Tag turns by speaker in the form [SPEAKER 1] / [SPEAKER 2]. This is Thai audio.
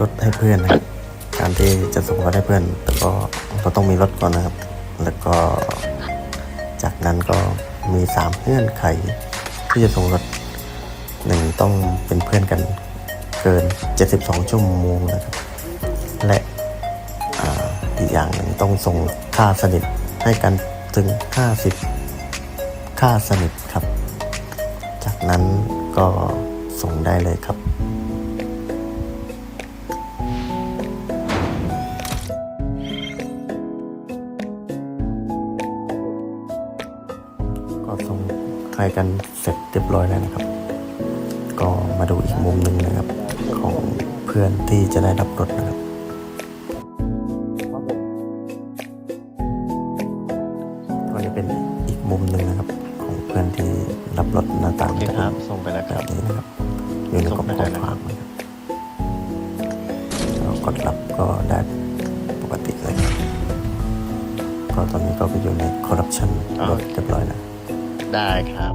[SPEAKER 1] รถให้เพื่อนนะครับการที่จะส่งรถให้เพื่อน แต่ก็เราต้องมีรถก่อนนะครับ แล้วก็จากนั้นก็มีสามเงื่อนไข ที่จะส่งรถหนึ่งต้องเป็นเพื่อนกันเกิน 72 ชั่วโมงนะครับ และอีกอย่างหนึ่งต้องส่งค่าสนิทให้กันถึง 50 ค่าสนิทครับ จากนั้นก็ส่งได้เลยครับ ก็ส่งใครกันเสร็จเรียบร้อยแล้วนะครับ ก็มาดูอีกมุมหนึ่งนะครับ ของเพื่อนที่จะได้รับรถนะครับก็จะเป็นอีกมุมหนึ่งนะครับ ของเพื่อนที่รับรถหน้าต่าง
[SPEAKER 2] โอเคครับส่งไปแล้ว
[SPEAKER 1] แบ
[SPEAKER 2] ครับ
[SPEAKER 1] บนี้นะครับอยู่ในกล่อง
[SPEAKER 2] ส่ง
[SPEAKER 1] ข้
[SPEAKER 2] ได้
[SPEAKER 1] อ
[SPEAKER 2] เลย
[SPEAKER 1] ความนะครับเรากดรับก็ได้ปกติเลยครับก็ตอนนี้ก็ไปอยู่ในคอร์รัปชันรถเรียบร้อยแล้ว
[SPEAKER 2] ได้ครับ